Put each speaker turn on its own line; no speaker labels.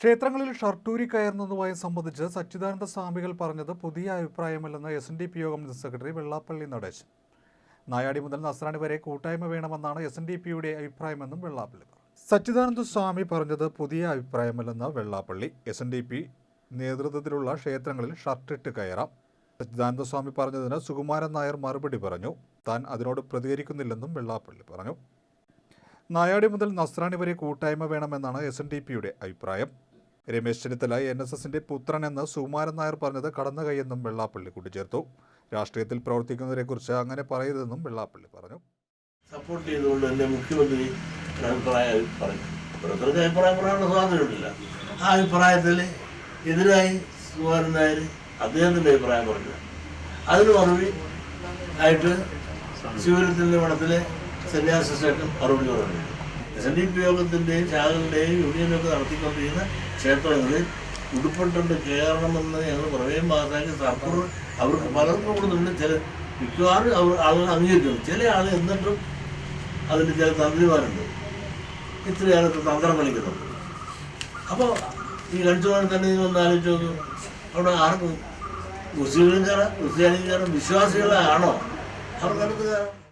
ക്ഷേത്രങ്ങളിൽ ഷർട്ടൂരി കയറുന്നതുമായി സംബന്ധിച്ച് സച്ചിദാനന്ദ സ്വാമികൾ പറഞ്ഞത് പുതിയ അഭിപ്രായമല്ലെന്ന് എസ് എൻ ഡി പി യോഗം സെക്രട്ടറി വെള്ളാപ്പള്ളി നടേശൻ. നായാടി മുതൽ നസ്രാണി വരെ കൂട്ടായ്മ വേണമെന്നാണ് എസ് എൻ ഡി പിയുടെ അഭിപ്രായമെന്നും വെള്ളാപ്പള്ളി പറഞ്ഞു. സച്ചിദാനന്ദ സ്വാമി പറഞ്ഞത് പുതിയ അഭിപ്രായമല്ലെന്ന് Vellappally. S N D P നേതൃത്വത്തിലുള്ള ക്ഷേത്രങ്ങളിൽ ഷർട്ടിട്ട് കയറാം. സച്ചിദാനന്ദ സ്വാമി പറഞ്ഞതിന് സുകുമാരൻ നായർ മറുപടി പറഞ്ഞു. താൻ അതിനോട് പ്രതികരിക്കുന്നില്ലെന്നും വെള്ളാപ്പള്ളി പറഞ്ഞു. നായാടി മുതൽ നസ്രാണി വരെ കൂട്ടായ്മ വേണമെന്നാണ് എസ് എൻ ഡി പിയുടെ അഭിപ്രായം. രമേശ് ചെന്നിത്തല എൻ എസ് എസിന്റെ പുത്രൻ എന്ന് സുകുമാരൻ നായർ പറഞ്ഞത് കടന്നു കൈയെന്നും വെള്ളാപ്പള്ളി കൂട്ടിച്ചേർത്തു. രാഷ്ട്രീയത്തിൽ പ്രവർത്തിക്കുന്നവരെക്കുറിച്ച് അങ്ങനെ പറയരുതെന്നും വെള്ളാപ്പള്ളി പറഞ്ഞു.
സപ്പോർട്ട് ചെയ്തുകൊണ്ട് തന്നെ മുഖ്യമന്ത്രി അഭിപ്രായം പറഞ്ഞു. ഓരോരുത്തർക്ക് അഭിപ്രായം പറയാനുള്ള സ്വാതന്ത്ര്യമില്ല ആ അഭിപ്രായത്തിൽ എതിരായി സുകുമാരൻ നായർ അദ്ദേഹത്തിന്റെ അഭിപ്രായം പറഞ്ഞു. അതിന് മറുപടി ആയിട്ട് ശിവരത്തിന്റെ മഠത്തിലെ സന്യാസിസ്റ്റേറ്റ് മറുപടി പറഞ്ഞു എസ് ഡി പി യോഗത്തിന്റെയും ശാഖകളുടെയും യൂണിയനൊക്കെ നടത്തിക്കൊണ്ടിരിക്കുന്ന ക്ഷേത്രങ്ങളിൽ ഉടുപ്പിട്ടുണ്ട് കയറണമെന്ന് ഞങ്ങൾ പ്രമേയം പാസാക്കി സർക്കാർ അവർക്ക് പലർക്കും കൊടുക്കുന്നുണ്ട് ചില മിക്കവാറും അവർ ആളുകൾ അംഗീകരിക്കുന്നു ചില ആൾ എന്നിട്ടും അതിന്റെ ചില തന്ത്രിമാരുണ്ട്. ഇത്രയാളൊക്കെ തന്ത്രം കളിക്കുന്നുണ്ട് അപ്പോൾ ഈ കളിച്ചോടെ തന്നെ ഒന്ന് ആലോചിച്ച് നോക്കൂ. അവിടെ ആർക്കും ക്രിസ്ത്യാനിയും കയറാം വിശ്വാസികളാണോ? അവർക്കടുത്ത് കയറാം